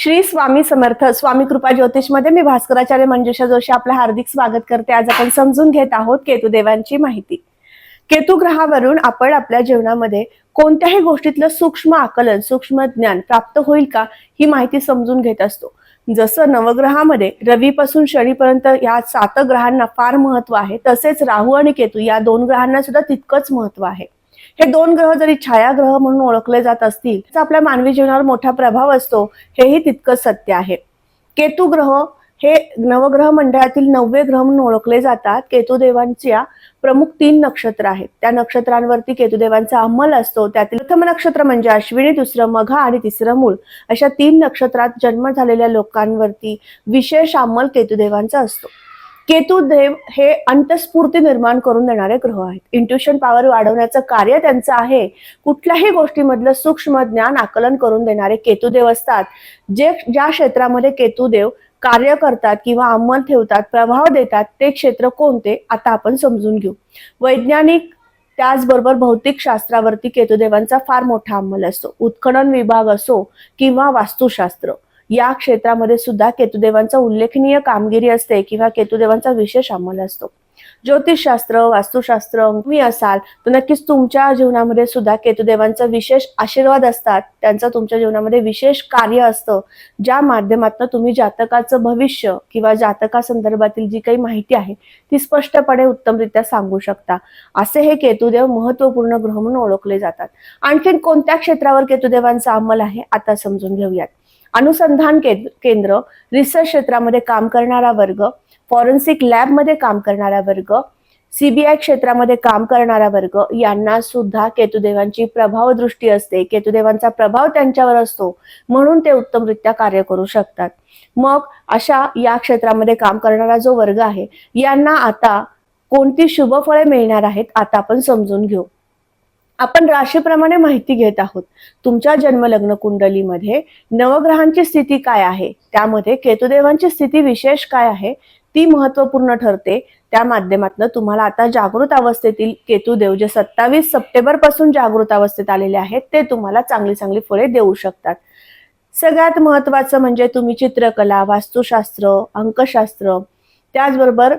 श्री स्वामी समर्थ स्वामी कृपा ज्योतिषमध्ये मी भास्कराचार्य मंजुषा जोशी आपलं हार्दिक स्वागत करते. आज आपण समजून घेत आहोत केतुदेवांची माहिती. केतू ग्रहावरून आपण आपल्या जीवनामध्ये कोणत्याही गोष्टीतलं सूक्ष्म आकलन सूक्ष्म ज्ञान प्राप्त होईल का ही माहिती समजून घेत असतो. जसं नवग्रहामध्ये रवीपासून शनीपर्यंत या सात ग्रहांना फार महत्त्व आहे तसेच राहू आणि केतू या दोन ग्रहांना सुद्धा तितकंच महत्त्व आहे. हे दोन ग्रह जरी छायाग्रह म्हणून ओळखले जात असतील तर आपल्या मानवी जीवनावर मोठा प्रभाव असतो हेही तितकंच सत्य आहे. केतू ग्रह हे नवग्रह मंडळातील नववे ग्रह म्हणून ओळखले जातात. केतुदेवांच्या प्रमुख तीन नक्षत्र आहेत. त्या नक्षत्रांवरती केतुदेवांचा अंमल असतो. त्यातील प्रथम नक्षत्र म्हणजे अश्विनी दुसरं मघा आणि तिसरं मूळ अशा तीन नक्षत्रात जन्म झालेल्या लोकांवरती विशेष अंमल केतुदेवांचा असतो. केतुदेव हे अंतस्फूर्ती निर्माण करून देणारे ग्रह आहेत. इंट्युशन पॉवर वाढवण्याचं कार्य त्यांचं आहे. कुठल्याही गोष्टीमधलं सूक्ष्म ज्ञान आकलन करून देणारे केतुदेव असतात. जे ज्या क्षेत्रामध्ये केतुदेव कार्य करतात किंवा अंमल ठेवतात प्रभाव देतात ते क्षेत्र कोणते आता आपण समजून घेऊ. वैज्ञानिक त्याचबरोबर भौतिक शास्त्रावरती केतुदेवांचा फार मोठा अंमल असतो. उत्खनन विभाग असो किंवा वास्तुशास्त्र. या क्षेत्रामध्ये सुद्धा केतुदेवांचा उल्लेखनीय कामगिरी असते किंवा केतुदेवांचा विशेष अंमल असतो. ज्योतिषशास्त्र वास्तुशास्त्र तुम्ही असाल तर नक्कीच तुमच्या जीवनामध्ये सुद्धा केतुदेवांचा विशेष आशीर्वाद असतात. त्यांचं तुमच्या जीवनामध्ये विशेष कार्य असतं ज्या माध्यमातून तुम्ही जातकाचं भविष्य किंवा जातका संदर्भातील जी काही माहिती आहे ती स्पष्टपणे उत्तमरित्या सांगू शकता. असे हे केतुदेव महत्त्वपूर्ण ग्रह म्हणून ओळखले जातात. आणखीन कोणत्या क्षेत्रावर केतुदेवांचा अंमल आहे आता समजून घेऊयात. अनुसंधान केंद्र रिसर्च क्षेत्रामध्ये काम करणारा वर्ग फॉरेन्सिक लॅबमध्ये काम करणारा वर्ग सीबीआय क्षेत्रामध्ये काम करणारा वर्ग यांना सुद्धा केतुदेवांची प्रभाव दृष्टी असते. केतुदेवांचा प्रभाव त्यांच्यावर असतो. म्हणून ते उत्तमरित्या कार्य करू शकतात. मग अशा या क्षेत्रामध्ये काम करणारा जो वर्ग आहे यांना आता कोणती शुभफळे मिळणार आहेत आता आपण समजून घेऊ. आपण राशीप्रमाणे माहिती घेत आहोत. तुमच्या जन्मलग्न कुंडलीमध्ये नवग्रहांची स्थिती काय आहे? त्यामध्ये केतुदेवांची स्थिती विशेष काय आहे? ती महत्त्वपूर्ण ठरते. त्या माध्यमातून तुम्हाला आता जागृत अवस्थेतील केतुदेव जे सत्तावीस सप्टेंबरपासून जागृत अवस्थेत आलेले आहेत ते तुम्हाला चांगली चांगली फळे देऊ शकतात. सगळ्यात महत्वाचं म्हणजे तुम्ही चित्रकला वास्तुशास्त्र अंकशास्त्र त्याचबरोबर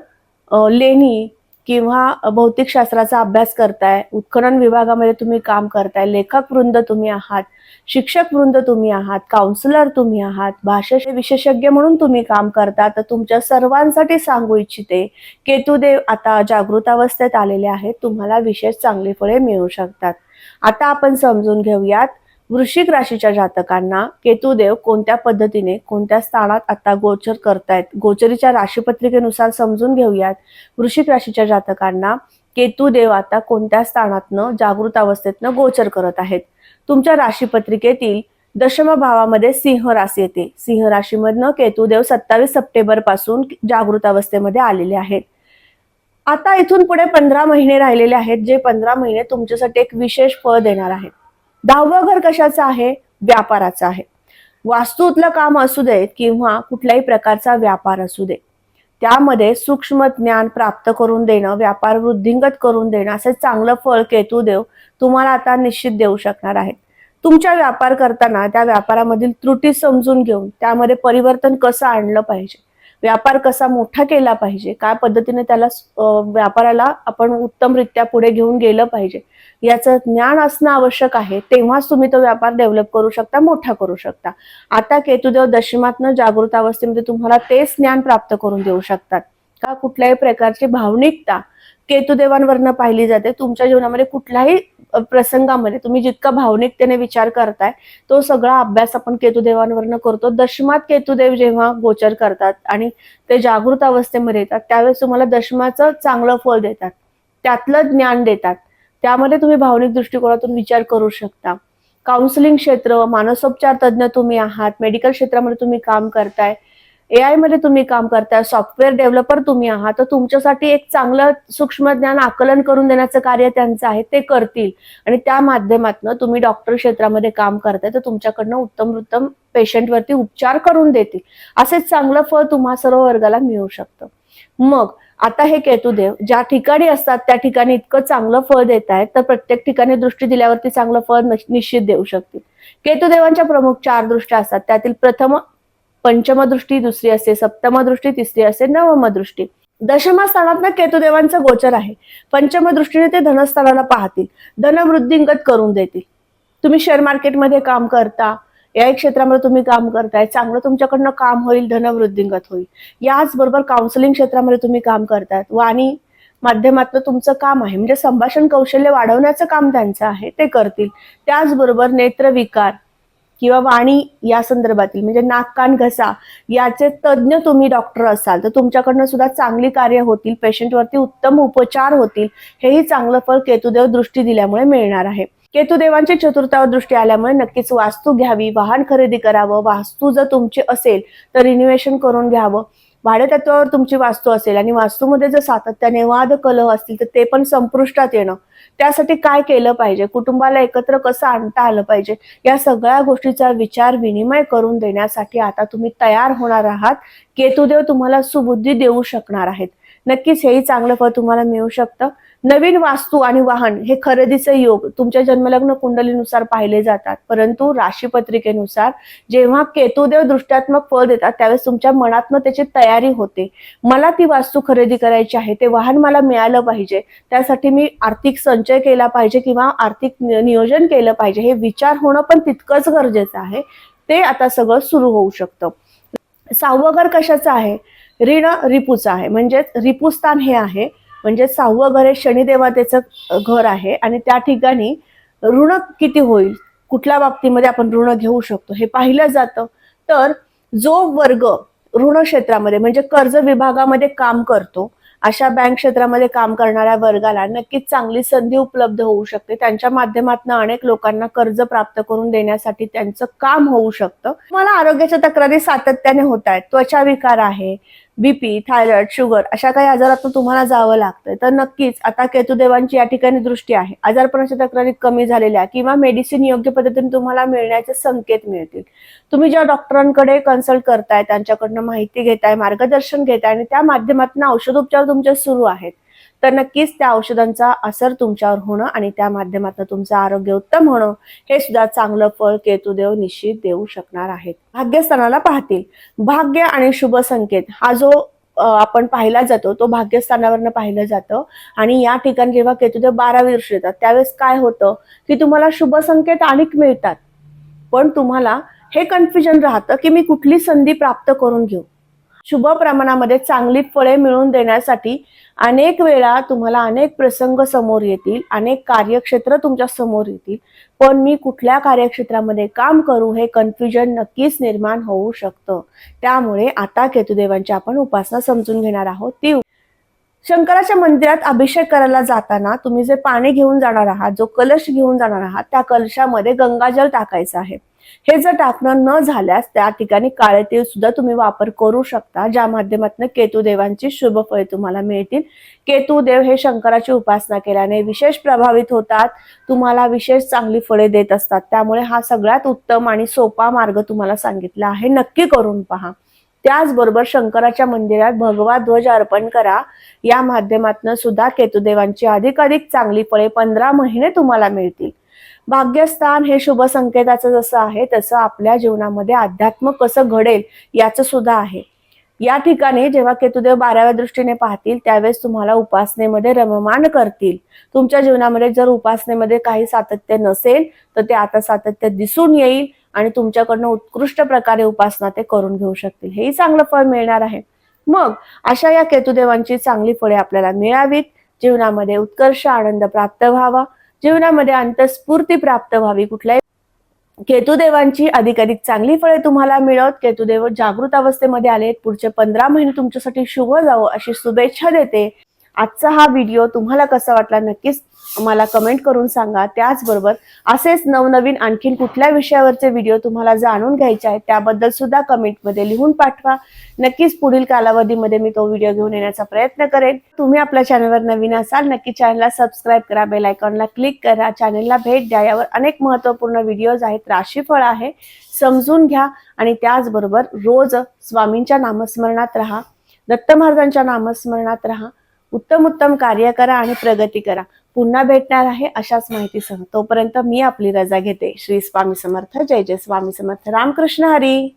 लेणी किंवा भौतिक शास्त्राचा अभ्यास करताय उत्खनन विभागामध्ये तुम्ही काम करताय लेखक वृंद तुम्ही आहात शिक्षक वृंद तुम्ही आहात काउन्सिलर तुम्ही आहात भाषा विशेषज्ञ म्हणून तुम्ही काम करता तर तुमच्या सर्वांसाठी सांगू इच्छिते केतुदेव आता जागृत अवस्थेत आलेले आहेत तुम्हाला विशेष चांगली फळे मिळू शकतात. आता आपण समजून घेऊयात वृश्चिक राशीच्या जातकांना केतुदेव कोणत्या पद्धतीने कोणत्या स्थानात आता गोचर करतायत? गोचरीच्या राशीपत्रिकेनुसार समजून घेऊयात. वृश्चिक राशीच्या जातकांना केतुदेव आता कोणत्या स्थानातनं जागृत अवस्थेतनं गोचर करत आहेत? तुमच्या राशीपत्रिकेतील दशम भावामध्ये सिंह राशी येते. सिंह राशीमधनं केतुदेव सत्तावीस सप्टेंबरपासून जागृत अवस्थेमध्ये आलेले आहेत. आता इथून पुढे पंधरा महिने राहिलेले आहेत जे पंधरा महिने तुमच्यासाठी एक विशेष फळ देणार आहेत. दहावं घर कशाचं आहे? व्यापाराचं आहे. वास्तूतलं काम असू देत किंवा कुठल्याही प्रकारचा व्यापार असू दे त्यामध्ये सूक्ष्म ज्ञान प्राप्त करून देणं व्यापार वृद्धिंगत करून देणं असे चांगलं फळ केतू देव तुम्हाला आता निश्चित देऊ शकणार आहेत. तुमच्या व्यापार करताना त्या व्यापारामधील त्रुटी समजून घेऊन त्यामध्ये परिवर्तन कसं आणलं पाहिजे? व्यापार कसा मोठा केला पाहिजे? काय पद्धतीने त्याला व्यापाराला आपण उत्तमरित्या पुढे घेऊन गेलं पाहिजे? याचं ज्ञान असणं आवश्यक आहे. तेव्हाच तुम्ही तो व्यापार डेव्हलप करू शकता मोठा करू शकता. आता केतुदेव दशमातनं जागृत अवस्थेमध्ये तुम्हाला तेच ज्ञान प्राप्त करून देऊ शकतात. का? कुठल्याही प्रकारची भावनिकता केतुदेवांवरनं पाहिली जाते. तुमच्या जीवनामध्ये कुठलाही प्रसंगामध्ये तुम्ही जितका भावनिकतेने विचार करताय तो सगळा अभ्यास आपण केतुदेवांवरनं करतो. दशमात केतुदेव जेव्हा गोचर करतात आणि ते जागृत अवस्थेमध्ये येतात त्यावेळेस तुम्हाला दशमाचं चांगलं फल देतात. त्यातलं ज्ञान देतात. त्यामध्ये तुम्ही भावनिक दृष्टिकोनातून विचार करू शकता. काउन्सिलिंग क्षेत्र मानसोपचार तज्ज्ञ तुम्ही आहात मेडिकल क्षेत्रामध्ये तुम्ही काम करताय. ए आयमध्ये तुम्ही काम करताय सॉफ्टवेअर डेव्हलपर तुम्ही आहात तर तुमच्यासाठी एक चांगलं सूक्ष्म ज्ञान आकलन करून देण्याचं कार्य त्यांचं आहे ते करतील. आणि त्या माध्यमातून तुम्ही डॉक्टर क्षेत्रामध्ये काम करताय तर तुमच्याकडनं उत्तम उत्तम पेशंटवरती उपचार करून देतील. असेच चांगलं फळ तुम्हा सर्व वर्गाला मिळू शकतं. मग आता हे केतुदेव ज्या ठिकाणी असतात त्या ठिकाणी इतकं चांगलं फळ देत आहेत तर प्रत्येक ठिकाणी दृष्टी दिल्यावरती चांगलं फळ निश्चित देऊ शकतील. केतुदेवांच्या प्रमुख चार दृष्ट्या असतात त्यातील प्रथम पंचमदृष्टी दुसरी असते सप्तमदृष्टी तिसरी असते नवमदृष्टी. दशमा स्थानात केतुदेवांचं गोचर आहे. पंचमदृष्टीने ते धनस्थानाला पाहतील. धनवृद्धिंगत करून देतील. तुम्ही शेअर मार्केटमध्ये काम करता या क्षेत्रामध्ये तुम्ही काम करताय चांगलं तुमच्याकडनं काम होईल धनवृद्धिंगत होईल. याचबरोबर काउन्सिलिंग क्षेत्रामध्ये तुम्ही काम करतायत वाणी माध्यमातलं तुमचं काम आहे. म्हणजे संभाषण कौशल्य वाढवण्याचं काम त्यांचं आहे ते करतील. त्याचबरोबर नेत्रविकार किंवा वाणी या संदर्भातील म्हणजे नाक कान घसा याचे तज्ज्ञ तुम्ही डॉक्टर असाल तर तुमच्याकडनं सुद्धा चांगली कार्य होतील पेशंटवरती उत्तम उपचार होतील हेही चांगलं फळ केतुदेव दृष्टी दिल्यामुळे मिळणार आहे. केतुदेवांची चतुर्थावर दृष्टी आल्यामुळे नक्कीच वास्तू घ्यावी वाहन खरेदी करावं वास्तू जर तुमची असेल तर रिन्युएशन करून घ्यावं. भाडेतत्वावर तुमची वास्तू असेल आणि वास्तूमध्ये जर सातत्याने वाद कलह असतील तर ते पण संपुष्टात येणं. त्यासाठी काय केलं पाहिजे? कुटुंबाला एकत्र कसं आणता आलं पाहिजे? या सगळ्या गोष्टीचा विचार विनिमय करून देण्यासाठी आता तुम्ही तयार होणार आहात. केतुदेव तुम्हाला सुबुद्धी देऊ शकणार आहेत. नक्कीच हेही चांगलं फळ तुम्हाला मिळू शकतं. नवीन वास्तू आणि वाहन हे खरेदीचे योग तुमच्या जन्मलग्न कुंडलीनुसार पाहिले जातात. परंतु राशीपत्रिकेनुसार जेव्हा केतुदेव दृष्ट्यात्मक फळ देतात त्यावेळेस तुमच्या मनातनं त्याची तयारी होते. मला ती वास्तू खरेदी करायची आहे ते वाहन मला मिळालं पाहिजे त्यासाठी मी आर्थिक संचय केला पाहिजे किंवा आर्थिक नियोजन केलं पाहिजे हे विचार होणं पण तितकंच गरजेचं आहे. ते आता सगळं सुरू होऊ शकतं. सहावं घर कशाचं आहे? ऋण रिपूचं आहे. म्हणजेच रिपुस्थान हे आहे. म्हणजे सहावं घर हे शनिदेवतेचं घर आहे. आणि त्या ठिकाणी ऋण किती होईल? कुठल्या बाबतीमध्ये आपण ऋण घेऊ शकतो? हे पाहिलं जातं. तर जो वर्ग ऋण क्षेत्रामध्ये म्हणजे कर्ज विभागामध्ये काम करतो अशा बँक क्षेत्रामध्ये काम करणाऱ्या वर्गाला नक्कीच चांगली संधी उपलब्ध होऊ शकते. त्यांच्या माध्यमातून अनेक लोकांना कर्ज प्राप्त करून देण्यासाठी त्यांचं काम होऊ शकतं. मला आरोग्याच्या तक्रारी सातत्याने होत आहेत. त्वचा विकार आहे. बीपी थायरॉइड शुगर अशा काही आजारातून तुम्हाला जावं लागतंय. तर नक्कीच आता केतुदेवांची या ठिकाणी दृष्टी आहे. आजारपणाच्या तक्रारी कमी झालेल्या किंवा मेडिसिन योग्य पद्धतीने तुम्हाला मिळण्याचे संकेत मिळतील. तुम्ही ज्या डॉक्टरांकडे कन्सल्ट करताय त्यांच्याकडनं माहिती घेताय मार्गदर्शन घेताय आणि त्या माध्यमातून औषधोपचार तुमचे सुरू आहेत. तर नक्कीच त्या औषधांचा असर तुमच्यावर होणं आणि त्या माध्यमातून तुमचं आरोग्य उत्तम होणं हे सुद्धा चांगलं फळ केतुदेव निश्चित देऊ शकणार आहेत. भाग्यस्थानाला पाहतील. भाग्य आणि शुभ संकेत हा जो आपण पाहिला जातो तो भाग्यस्थानावरनं पाहिलं जातं. आणि या ठिकाणी जेव्हा केतुदेव बारावी वर्ष येतात त्यावेळेस काय होतं की तुम्हाला शुभ संकेत अनेक मिळतात. पण तुम्हाला हे कन्फ्युजन राहतं की मी कुठली संधी प्राप्त करून घेऊ? शुभ प्रमाणामध्ये चांगली फळे मिळवून देण्यासाठी अनेक वेळा तुम्हाला अनेक प्रसंग समोर येतील अनेक कार्यक्षेत्र तुमच्यासमोर येतील. पण मी कुठल्या कार्यक्षेत्रामध्ये काम करू हे कन्फ्युजन नक्कीच निर्माण होऊ शकतं. त्यामुळे आता केतुदेवांची आपण उपासना समजून घेणार आहोत. ती शंकराच्या मंदिरात अभिषेक करायला जाताना तुम्ही जे पाणी घेऊन जाणार आहात जो कलश घेऊन जाणार आहात त्या कलशामध्ये गंगाजल टाकायचं आहे. हे जर टाकणं न झाल्यास त्या ठिकाणी काळे तेल सुद्धा तुम्ही वापर करू शकता ज्या माध्यमातून केतुदेवांची शुभ फळे तुम्हाला मिळतील. केतुदेव हे शंकराची उपासना केल्याने विशेष प्रभावित होतात तुम्हाला विशेष चांगली फळे देत असतात. त्यामुळे हा सगळ्यात उत्तम आणि सोपा मार्ग तुम्हाला सांगितला आहे. नक्की करून पहा. त्याचबरोबर शंकराच्या मंदिरात भगवा ध्वज अर्पण करा. या माध्यमातून सुद्धा केतुदेवांची अधिकाधिक चांगली फळे पंधरा महिने तुम्हाला मिळतील. भाग्यस्थान हे शुभ संकेताचं जसं आहे तसं आपल्या जीवनामध्ये अध्यात्म कसं घडेल याचं सुद्धा आहे. या ठिकाणी जेव्हा केतुदेव बाराव्या दृष्टीने पाहतील त्यावेळेस तुम्हाला उपासनेमध्ये रममान करतील. तुमच्या जीवनामध्ये जर उपासनेमध्ये काही सातत्य नसेल तर ते आता सातत्य दिसून येईल. आणि तुमच्याकडनं उत्कृष्ट प्रकारे उपासना ते करून घेऊ शकतील. हेही चांगलं फळ मिळणार आहे. मग अशा या केतुदेवांची चांगली फळे आपल्याला मिळावीत. जीवनामध्ये उत्कर्ष आनंद प्राप्त व्हावा. जीवनामध्ये अंतस्फूर्ती प्राप्त व्हावी. कुठल्याही केतुदेवांची अधिकाधिक चांगली फळे तुम्हाला मिळत. केतुदेव जागृत अवस्थेमध्ये आले पुढचे पंधरा महिने तुमच्यासाठी शुभ जावं अशी शुभेच्छा देते. आजचा हा व्हिडिओ तुम्हाला कसा वाटला नक्कीच मला कमेंट करून सांगा. त्याचबरोबर असेच नवनवीन आणखीन कुठल्या विषयावरचे व्हिडिओ तुम्हाला जाणून घ्यायचे आहेत त्याबद्दल सुद्धा कमेंटमध्ये लिहून पाठवा. नक्कीच पुढील कालावधीमध्ये मी तो व्हिडिओ घेऊन येण्याचा प्रयत्न करेन. तुम्ही आपल्या चॅनलवर नवीन असाल नक्की चॅनलला सबस्क्राईब करा बेल आयकॉनला क्लिक करा. चॅनलला भेट द्या यावर अनेक महत्त्वपूर्ण व्हिडिओज आहेत राशीफळ आहे समजून घ्या आणि त्याचबरोबर रोज स्वामींच्या नामस्मरणात राहा दत्त महाराजांच्या नामस्मरणात राहा. उत्तम उत्तम कार्य करा आणि प्रगती करा. पुन्हा भेटणार आहे अशाच माहितीसह. तोपर्यंत मी आपली रजा घेते. श्री स्वामी समर्थ. जय जय स्वामी समर्थ. रामकृष्ण हरी.